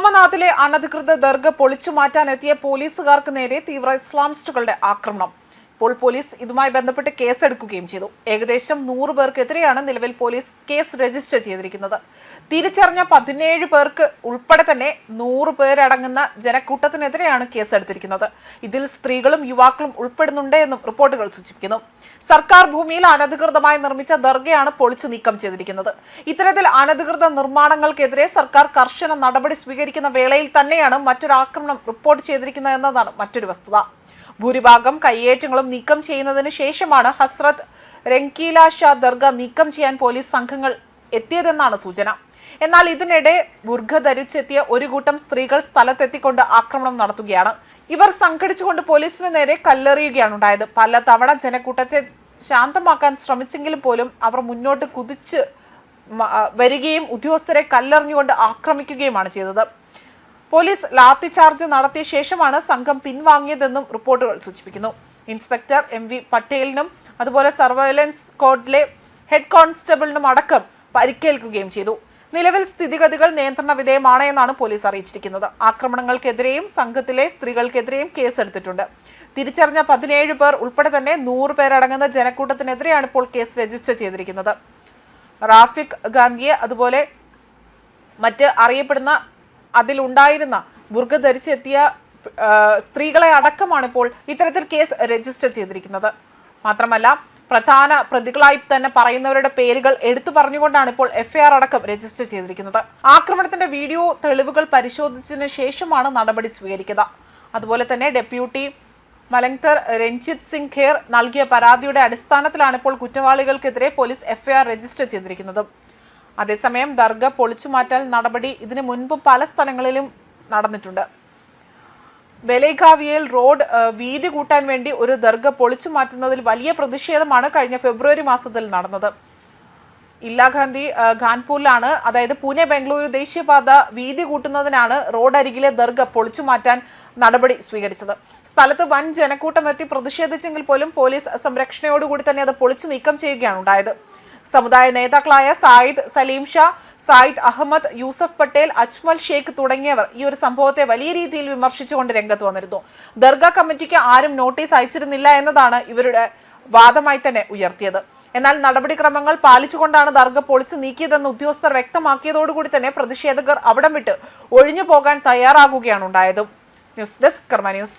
സോമനാഥിലെ അനധികൃത ദർഗ പൊളിച്ചു മാറ്റാനെത്തിയ പോലീസുകാർക്ക് നേരെ തീവ്ര ഇസ്ലാമിസ്റ്റുകളുടെ ആക്രമണം. ഇപ്പോൾ പോലീസ് ഇതുമായി ബന്ധപ്പെട്ട് കേസെടുക്കുകയും ചെയ്തു. ഏകദേശം നൂറ് പേർക്കെതിരെയാണ് നിലവിൽ പോലീസ് കേസ് രജിസ്റ്റർ ചെയ്തിരിക്കുന്നത്. തിരിച്ചറിഞ്ഞ പതിനേഴ് പേർക്ക് ഉൾപ്പെടെ തന്നെ നൂറ് പേരടങ്ങുന്ന ജനക്കൂട്ടത്തിനെതിരെയാണ് കേസെടുത്തിരിക്കുന്നത് ഇതിൽ സ്ത്രീകളും യുവാക്കളും ഉൾപ്പെടുന്നുണ്ട് എന്നും റിപ്പോർട്ടുകൾ സൂചിപ്പിക്കുന്നു. സർക്കാർ ഭൂമിയിൽ അനധികൃതമായി നിർമ്മിച്ച ദർഗയാണ് പൊളിച്ചു നീക്കം ചെയ്തിരിക്കുന്നത്. ഇത്തരത്തിൽ അനധികൃത നിർമ്മാണങ്ങൾക്കെതിരെ സർക്കാർ കർശന നടപടി സ്വീകരിക്കുന്ന വേളയിൽ തന്നെയാണ് മറ്റൊരു ആക്രമണം റിപ്പോർട്ട് ചെയ്തിരിക്കുന്നത് എന്നതാണ് മറ്റൊരു വസ്തുത. ഭൂരിഭാഗം കയ്യേറ്റങ്ങളും നീക്കം ചെയ്യുന്നതിന് ശേഷമാണ് ഹസ്രത്ത് രംഗീല ഷാ ദർഗ നീക്കം ചെയ്യാൻ പോലീസ് സംഘങ്ങൾ എത്തിയതെന്നാണ് സൂചന. എന്നാൽ ഇതിനിടെ ബുർഖ ധരിച്ചെത്തിയ ഒരു കൂട്ടം സ്ത്രീകൾ സ്ഥലത്തെത്തിക്കൊണ്ട് ആക്രമണം നടത്തുകയാണ്. ഇവർ സംഘടിച്ചുകൊണ്ട് പോലീസിന് നേരെ കല്ലെറിയുകയാണ് ഉണ്ടായത്. പല തവണ ജനക്കൂട്ടത്തെ ശാന്തമാക്കാൻ ശ്രമിച്ചെങ്കിലും പോലും അവർ മുന്നോട്ട് കുതിച്ച് വരികയും ഉദ്യോഗസ്ഥരെ കല്ലെറിഞ്ഞുകൊണ്ട് ആക്രമിക്കുകയുമാണ് ചെയ്തത്. പോലീസ് ലാത്തിചാർജ് നടത്തിയ ശേഷമാണ് സംഘം പിൻവാങ്ങിയതെന്നും റിപ്പോർട്ടുകൾ സൂചിപ്പിക്കുന്നു. ഇൻസ്പെക്ടർ എം വി പട്ടേലിനും അതുപോലെ സർവൈലൻസ് സ്ക്വാഡിലെ ഹെഡ് കോൺസ്റ്റബിളിനും അടക്കം പരിക്കേൽക്കുകയും ചെയ്തു. നിലവിൽ സ്ഥിതിഗതികൾ നിയന്ത്രണ വിധേയമാണ് എന്നാണ് പോലീസ് അറിയിച്ചിരിക്കുന്നത്. ആക്രമണങ്ങൾക്കെതിരെയും സംഘത്തിലെ സ്ത്രീകൾക്കെതിരെയും കേസെടുത്തിട്ടുണ്ട്. തിരിച്ചറിഞ്ഞ പതിനേഴ് പേർ ഉൾപ്പെടെ തന്നെ നൂറ് പേരടങ്ങുന്ന ജനക്കൂട്ടത്തിനെതിരെയാണ് ഇപ്പോൾ കേസ് രജിസ്റ്റർ ചെയ്തിരിക്കുന്നത്. റാഫിക് ഗാന്ധിയെ അതുപോലെ മറ്റ് അറിയപ്പെടുന്ന അതിലുണ്ടായിരുന്ന ബുർഗ ധരിച്ചെത്തിയ സ്ത്രീകളെ അടക്കമാണ് ഇപ്പോൾ ഇത്തരത്തിൽ കേസ് രജിസ്റ്റർ ചെയ്തിരിക്കുന്നത്. മാത്രമല്ല പ്രധാന പ്രതികളായി തന്നെ പറയുന്നവരുടെ പേരുകൾ എടുത്തു പറഞ്ഞുകൊണ്ടാണ് ഇപ്പോൾ എഫ്ഐആർ അടക്കം രജിസ്റ്റർ ചെയ്തിരിക്കുന്നത്. ആക്രമണത്തിന്റെ വീഡിയോ തെളിവുകൾ പരിശോധിച്ചതിന് ശേഷമാണ് നടപടി സ്വീകരിക്കുക. അതുപോലെ തന്നെ ഡെപ്യൂട്ടി മലങ്തർ രഞ്ജിത് സിംഗ് ഖേർ നൽകിയ പരാതിയുടെ അടിസ്ഥാനത്തിലാണ് ഇപ്പോൾ കുറ്റവാളികൾക്കെതിരെ പോലീസ് എഫ്ഐആർ രജിസ്റ്റർ ചെയ്തിരിക്കുന്നത്. അതേസമയം ദർഗ പൊളിച്ചു മാറ്റാൻ നടപടി ഇതിനു മുൻപ് പല സ്ഥലങ്ങളിലും നടന്നിട്ടുണ്ട്. വെലൈഖാവിയയിൽ റോഡ് വീതി കൂട്ടാൻ വേണ്ടി ഒരു ദർഗ പൊളിച്ചു മാറ്റുന്നതിൽ വലിയ പ്രതിഷേധമാണ് കഴിഞ്ഞ ഫെബ്രുവരി മാസത്തിൽ നടന്നത്. ഇല്ലാഗാന്ധി ആ, ഖാൻപൂരിലാണ് അതായത് പൂനെ ബംഗളൂരു ദേശീയപാത വീതി കൂട്ടുന്നതിനാണ് റോഡ് അരികിലെ ദർഗ പൊളിച്ചു മാറ്റാൻ നടപടി സ്വീകരിച്ചത്. സ്ഥലത്ത് വൻ ജനക്കൂട്ടം എത്തി പ്രതിഷേധിച്ചെങ്കിൽ പോലും പോലീസ് സംരക്ഷണയോടുകൂടി തന്നെ അത് പൊളിച്ചു നീക്കം ചെയ്യുകയാണ് ഉണ്ടായത്. സമുദായ നേതാക്കളായ സായിദ് സലീം ഷാ സായിദ് അഹമ്മദ് യൂസഫ് പട്ടേൽ അജ്മൽ ഷേഖ് തുടങ്ങിയവർ ഈ ഒരു സംഭവത്തെ വലിയ രീതിയിൽ വിമർശിച്ചുകൊണ്ട് രംഗത്ത് വന്നിരുന്നു. ദർഗ കമ്മിറ്റിക്ക് ആരും നോട്ടീസ് അയച്ചിരുന്നില്ല എന്നതാണ് ഇവരുടെ വാദമായി തന്നെ ഉയർത്തിയത്. എന്നാൽ നടപടിക്രമങ്ങൾ പാലിച്ചുകൊണ്ടാണ് ദർഗ പൊളിച്ചു നീക്കിയതെന്ന് ഉദ്യോഗസ്ഥർ വ്യക്തമാക്കിയതോടുകൂടി തന്നെ പ്രതിഷേധകർ അവിടം വിട്ട് ഒഴിഞ്ഞു പോകാൻ തയ്യാറാകുകയാണ് ഉണ്ടായത്. News desk Karma news.